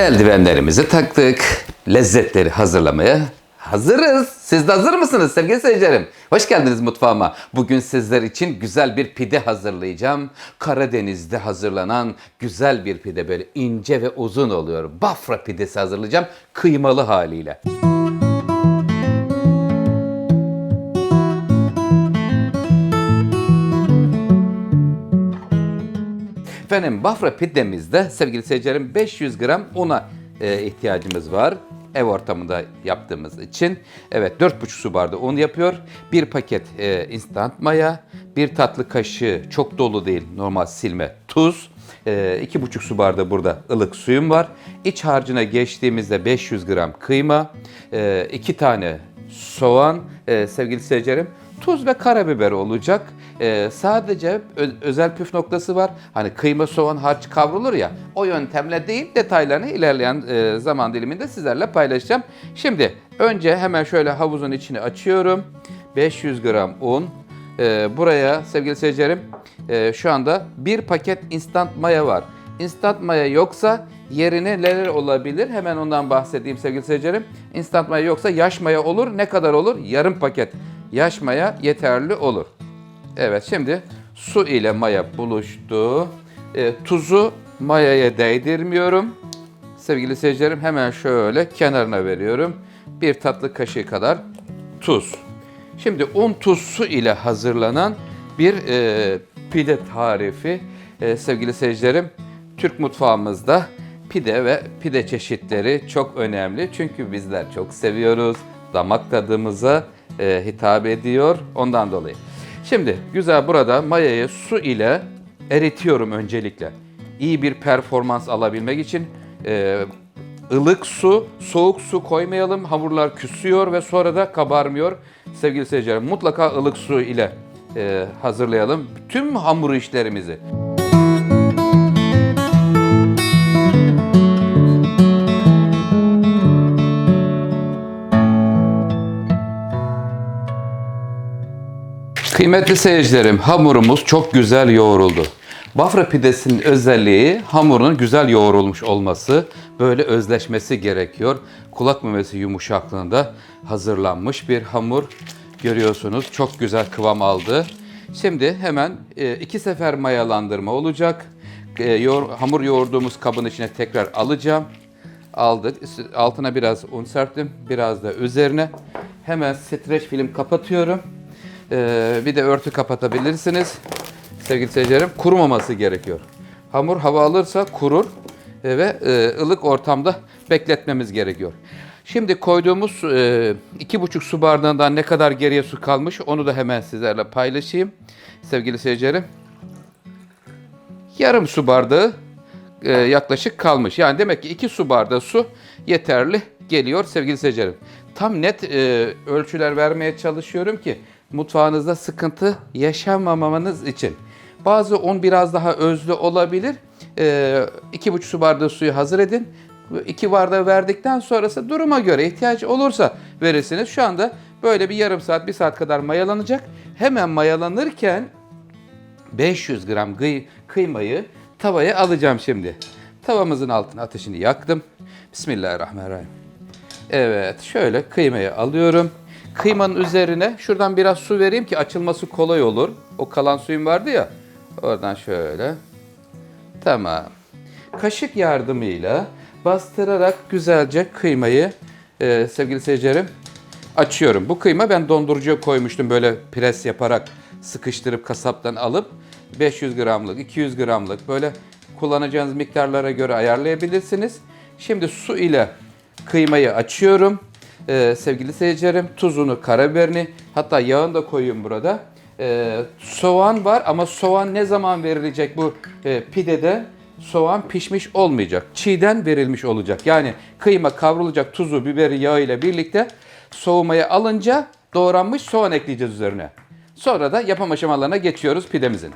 Eldivenlerimizi taktık. Lezzetleri hazırlamaya hazırız. Siz de hazır mısınız sevgili seyircilerim? Hoş geldiniz mutfağıma. Bugün sizler için güzel bir pide hazırlayacağım. Karadeniz'de hazırlanan güzel bir pide böyle ince ve uzun oluyor. Bafra pidesi hazırlayacağım kıymalı haliyle. Efendim Bafra pidemizde sevgili seyircilerim 500 gram una e, ihtiyacımız var. Ev ortamında yaptığımız için. Evet 4,5 su bardağı un yapıyor. Bir paket e, instant maya, bir tatlı kaşığı çok dolu değil normal silme tuz. E, iki buçuk su bardağı burada ılık suyum var. İç harcına geçtiğimizde 500 gram kıyma, e, iki tane soğan e, sevgili seyircilerim tuz ve karabiber olacak. Ee, sadece ö- özel püf noktası var. Hani kıyma, soğan, harç kavrulur ya. O yöntemle değil, detaylarını ilerleyen e, zaman diliminde sizlerle paylaşacağım. Şimdi önce hemen şöyle havuzun içini açıyorum. 500 gram un. Ee, buraya sevgili seyircilerim e, şu anda bir paket instant maya var. Instant maya yoksa yerine neler olabilir? Hemen ondan bahsedeyim sevgili seyircilerim. Instant maya yoksa yaş maya olur. Ne kadar olur? Yarım paket yaş maya yeterli olur. Evet şimdi su ile maya buluştu. E, tuzu mayaya değdirmiyorum. Sevgili seyircilerim hemen şöyle kenarına veriyorum. Bir tatlı kaşığı kadar tuz. Şimdi un tuz su ile hazırlanan bir e, pide tarifi E, sevgili seyircilerim. Türk mutfağımızda pide ve pide çeşitleri çok önemli. Çünkü bizler çok seviyoruz. Damak tadımıza e, hitap ediyor ondan dolayı. Şimdi güzel burada mayayı su ile eritiyorum öncelikle. İyi bir performans alabilmek için e, ılık su, soğuk su koymayalım. Hamurlar küsüyor ve sonra da kabarmıyor. Sevgili seyirciler mutlaka ılık su ile e, hazırlayalım tüm hamur işlerimizi. Kıymetli seyircilerim, hamurumuz çok güzel yoğruldu. Bafra pidesinin özelliği hamurun güzel yoğrulmuş olması, böyle özleşmesi gerekiyor. Kulak memesi yumuşaklığında hazırlanmış bir hamur görüyorsunuz. Çok güzel kıvam aldı. Şimdi hemen e, iki sefer mayalandırma olacak. E, hamur yoğurduğumuz kabın içine tekrar alacağım. Aldık. Altına biraz un serptim. Biraz da üzerine. Hemen streç film kapatıyorum. Ee, bir de örtü kapatabilirsiniz. Sevgili seyircilerim kurumaması gerekiyor. Hamur hava alırsa kurur e, ve e, ılık ortamda bekletmemiz gerekiyor. Şimdi koyduğumuz e, iki buçuk su bardağından ne kadar geriye su kalmış onu da hemen sizlerle paylaşayım. Sevgili seyircilerim yarım su bardağı e, yaklaşık kalmış. Yani demek ki 2 su bardağı su yeterli geliyor sevgili seyircilerim. Tam net e, ölçüler vermeye çalışıyorum ki mutfağınızda sıkıntı yaşamamanız için. Bazı un biraz daha özlü olabilir. E, iki buçuk su bardağı suyu hazır edin. 2 bardağı verdikten sonrası duruma göre ihtiyaç olursa verirsiniz. Şu anda böyle bir yarım saat, bir saat kadar mayalanacak. Hemen mayalanırken 500 gram kıymayı tavaya alacağım şimdi. Tavamızın altına ateşini yaktım. Bismillahirrahmanirrahim. Evet, şöyle kıymayı alıyorum. Kıymanın üzerine şuradan biraz su vereyim ki açılması kolay olur. O kalan suyum vardı ya. Oradan şöyle. Tamam. Kaşık yardımıyla bastırarak güzelce kıymayı e, sevgili seyircilerim açıyorum. Bu kıyma ben dondurucuya koymuştum böyle pres yaparak sıkıştırıp kasaptan alıp 500 gramlık, 200 gramlık böyle kullanacağınız miktarlara göre ayarlayabilirsiniz. Şimdi su ile kıymayı açıyorum. Ee, sevgili seyircilerim tuzunu, karabiberini hatta yağını da koyuyorum burada. Ee, soğan var ama soğan ne zaman verilecek bu e, pidede? Soğan pişmiş olmayacak. Çiğden verilmiş olacak. Yani kıyma kavrulacak tuzu, biberi, yağı ile birlikte soğumaya alınca doğranmış soğan ekleyeceğiz üzerine. Sonra da yapım aşamalarına geçiyoruz pidemizin.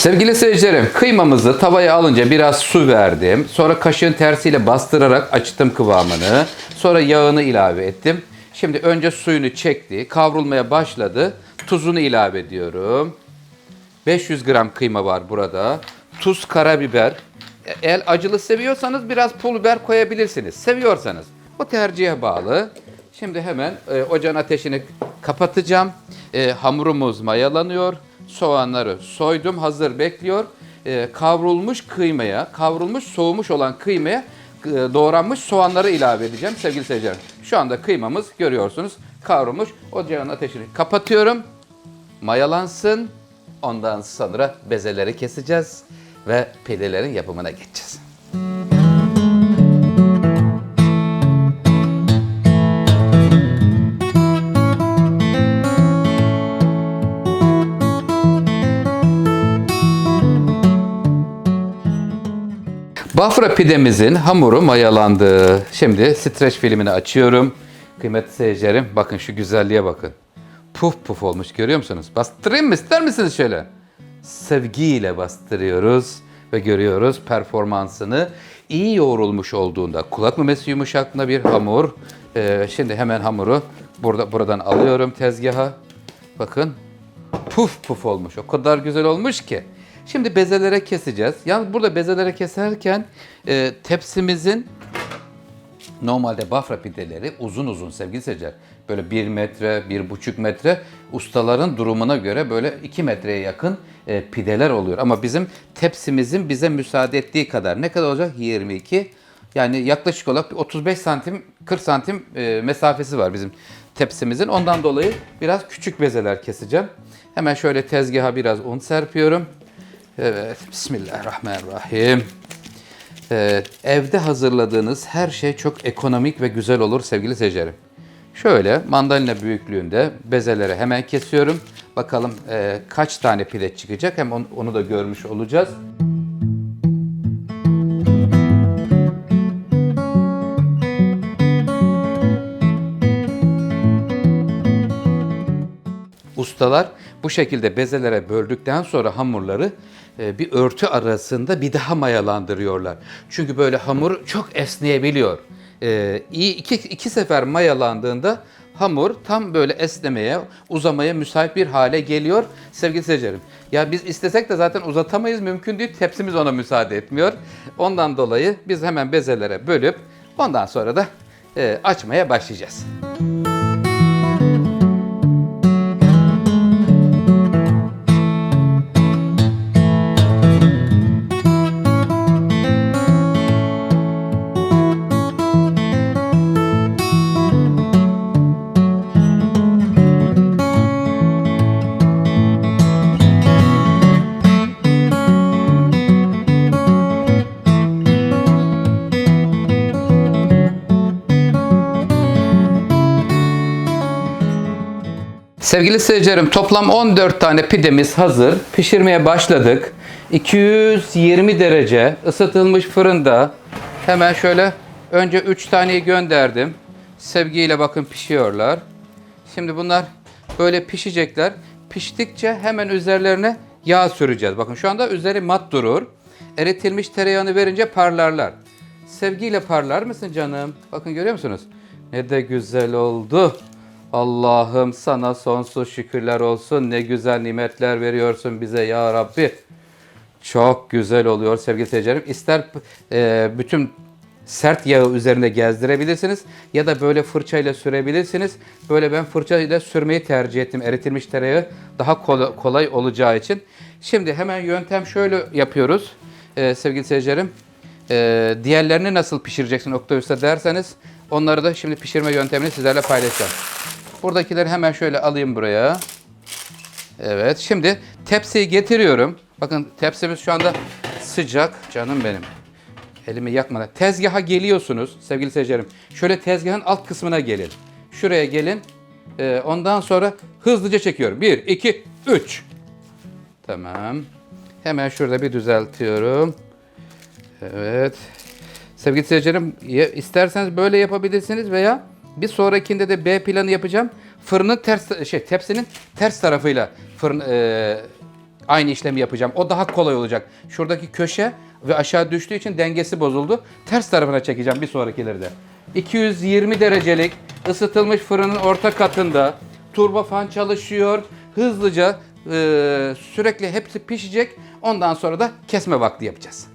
Sevgili seyircilerim, kıymamızı tavaya alınca biraz su verdim. Sonra kaşığın tersiyle bastırarak açtım kıvamını. Sonra yağını ilave ettim. Şimdi önce suyunu çekti, kavrulmaya başladı. Tuzunu ilave ediyorum. 500 gram kıyma var burada. Tuz, karabiber. Eğer acılı seviyorsanız biraz pul biber koyabilirsiniz. Seviyorsanız. O tercihe bağlı. Şimdi hemen e, ocağın ateşini kapatacağım. E, hamurumuz mayalanıyor. Soğanları soydum. Hazır bekliyor. E, kavrulmuş kıymaya, kavrulmuş soğumuş olan kıymaya e, doğranmış soğanları ilave edeceğim sevgili seyirciler. Şu anda kıymamız görüyorsunuz kavrulmuş. Ocağın ateşini kapatıyorum mayalansın. Ondan sonra bezeleri keseceğiz ve pidelerin yapımına geçeceğiz. Bafra pidemizin hamuru mayalandı. Şimdi streç filmini açıyorum. Kıymetli seyircilerim bakın şu güzelliğe bakın. Puf puf olmuş görüyor musunuz? Bastırayım mı ister misiniz şöyle? Sevgiyle bastırıyoruz ve görüyoruz performansını. İyi yoğrulmuş olduğunda kulak memesi yumuşaklığında bir hamur. Ee, şimdi hemen hamuru burada buradan alıyorum tezgaha. Bakın puf puf olmuş. O kadar güzel olmuş ki. Şimdi bezelere keseceğiz. Yalnız burada bezelere keserken e, tepsimizin normalde bafra pideleri uzun uzun sevgili seyirciler. Böyle 1 metre, 1,5 metre ustaların durumuna göre böyle 2 metreye yakın e, pideler oluyor. Ama bizim tepsimizin bize müsaade ettiği kadar ne kadar olacak? 22. Yani yaklaşık olarak 35 santim 40 santim e, mesafesi var bizim tepsimizin. Ondan dolayı biraz küçük bezeler keseceğim. Hemen şöyle tezgaha biraz un serpiyorum. Evet, Bismillahirrahmanirrahim. Ee, evde hazırladığınız her şey çok ekonomik ve güzel olur sevgili seyircilerim. Şöyle mandalina büyüklüğünde bezeleri hemen kesiyorum. Bakalım e, kaç tane pide çıkacak hem onu, onu da görmüş olacağız. Ustalar bu şekilde bezelere böldükten sonra hamurları e, bir örtü arasında bir daha mayalandırıyorlar. Çünkü böyle hamur çok esneyebiliyor. E, iki, iki sefer mayalandığında hamur tam böyle esnemeye, uzamaya müsait bir hale geliyor sevgili seyircilerim. Ya biz istesek de zaten uzatamayız, mümkün değil. Tepsimiz ona müsaade etmiyor. Ondan dolayı biz hemen bezelere bölüp ondan sonra da e, açmaya başlayacağız. Sevgili seyircilerim toplam 14 tane pidemiz hazır. Pişirmeye başladık. 220 derece ısıtılmış fırında hemen şöyle önce 3 taneyi gönderdim. Sevgiyle bakın pişiyorlar. Şimdi bunlar böyle pişecekler. Piştikçe hemen üzerlerine yağ süreceğiz. Bakın şu anda üzeri mat durur. Eritilmiş tereyağını verince parlarlar. Sevgiyle parlar mısın canım? Bakın görüyor musunuz? Ne de güzel oldu. Allah'ım sana sonsuz şükürler olsun. Ne güzel nimetler veriyorsun bize ya Rabbi. Çok güzel oluyor sevgili seyircilerim. İster e, bütün sert yağı üzerinde gezdirebilirsiniz ya da böyle fırçayla sürebilirsiniz. Böyle ben fırçayla sürmeyi tercih ettim. Eritilmiş tereyağı daha kolay, kolay olacağı için. Şimdi hemen yöntem şöyle yapıyoruz e, sevgili seyircilerim. E, diğerlerini nasıl pişireceksin Oktay Usta derseniz onları da şimdi pişirme yöntemini sizlerle paylaşacağım. Buradakileri hemen şöyle alayım buraya. Evet. Şimdi tepsiyi getiriyorum. Bakın tepsimiz şu anda sıcak. Canım benim. Elimi yakmadan. Tezgaha geliyorsunuz sevgili seyircilerim. Şöyle tezgahın alt kısmına gelin. Şuraya gelin. Ee, ondan sonra hızlıca çekiyorum. 1, 2, 3. Tamam. Hemen şurada bir düzeltiyorum. Evet. Sevgili seyircilerim isterseniz böyle yapabilirsiniz veya bir sonrakinde de B planı yapacağım. Fırının ters şey tepsinin ters tarafıyla fırın e, aynı işlemi yapacağım. O daha kolay olacak. Şuradaki köşe ve aşağı düştüğü için dengesi bozuldu. Ters tarafına çekeceğim bir sonrakileri de. 220 derecelik ısıtılmış fırının orta katında turbofan çalışıyor. Hızlıca e, sürekli hepsi pişecek. Ondan sonra da kesme vakti yapacağız.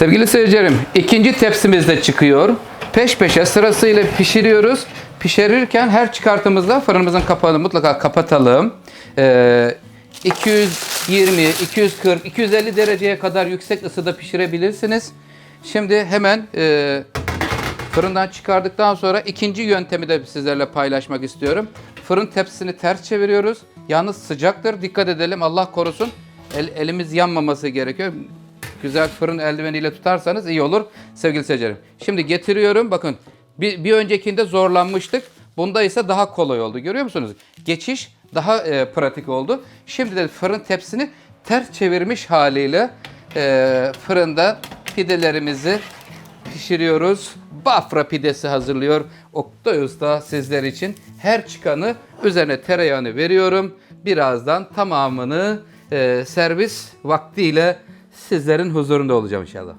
Sevgili seyircilerim, ikinci tepsimiz de çıkıyor. Peş peşe sırasıyla pişiriyoruz. Pişirirken her çıkartımızda fırınımızın kapağını mutlaka kapatalım. Ee, 220, 240, 250 dereceye kadar yüksek ısıda pişirebilirsiniz. Şimdi hemen e, fırından çıkardıktan sonra ikinci yöntemi de sizlerle paylaşmak istiyorum. Fırın tepsisini ters çeviriyoruz. Yalnız sıcaktır. Dikkat edelim Allah korusun. El, elimiz yanmaması gerekiyor. Güzel fırın eldiveniyle tutarsanız iyi olur sevgili seyircilerim. Şimdi getiriyorum. Bakın bir, bir öncekinde zorlanmıştık. Bunda ise daha kolay oldu. Görüyor musunuz? Geçiş daha e, pratik oldu. Şimdi de fırın tepsini ters çevirmiş haliyle e, fırında pidelerimizi pişiriyoruz. Bafra pidesi hazırlıyor. Oktay Usta sizler için her çıkanı üzerine tereyağını veriyorum. Birazdan tamamını e, servis vaktiyle sizlerin huzurunda olacağım inşallah.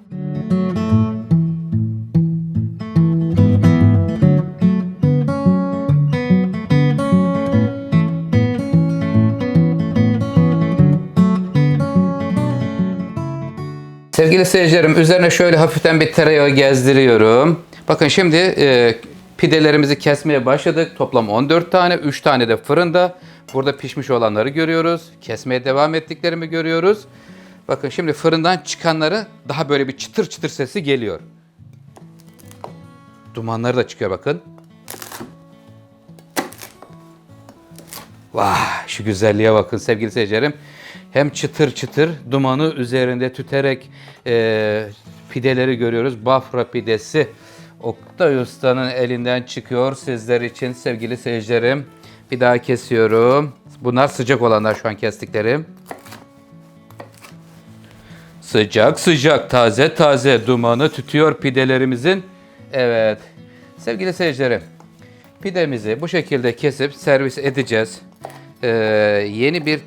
Sevgili seyircilerim üzerine şöyle hafiften bir tereyağı gezdiriyorum. Bakın şimdi e, pidelerimizi kesmeye başladık. Toplam 14 tane, 3 tane de fırında. Burada pişmiş olanları görüyoruz. Kesmeye devam ettiklerimi görüyoruz. Bakın şimdi fırından çıkanları daha böyle bir çıtır çıtır sesi geliyor. Dumanları da çıkıyor bakın. Vah şu güzelliğe bakın sevgili seyircilerim. Hem çıtır çıtır dumanı üzerinde tüterek e, pideleri görüyoruz. Bafra pidesi Oktay Usta'nın elinden çıkıyor sizler için sevgili seyircilerim. Bir daha kesiyorum. Bunlar sıcak olanlar şu an kestiklerim. Sıcak sıcak taze taze dumanı tütüyor pidelerimizin. Evet sevgili seyircilerim pidemizi bu şekilde kesip servis edeceğiz. Ee, yeni bir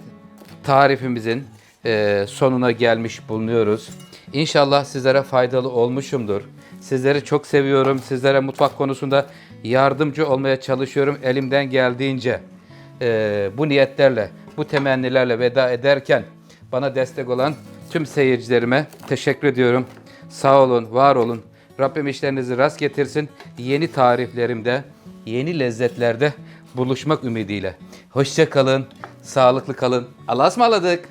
tarifimizin e, sonuna gelmiş bulunuyoruz. İnşallah sizlere faydalı olmuşumdur. Sizleri çok seviyorum. Sizlere mutfak konusunda yardımcı olmaya çalışıyorum elimden geldiğince. Ee, bu niyetlerle, bu temennilerle veda ederken bana destek olan tüm seyircilerime teşekkür ediyorum. Sağ olun, var olun. Rabbim işlerinizi rast getirsin. Yeni tariflerimde, yeni lezzetlerde buluşmak ümidiyle. Hoşça kalın, sağlıklı kalın. Allah'a ısmarladık.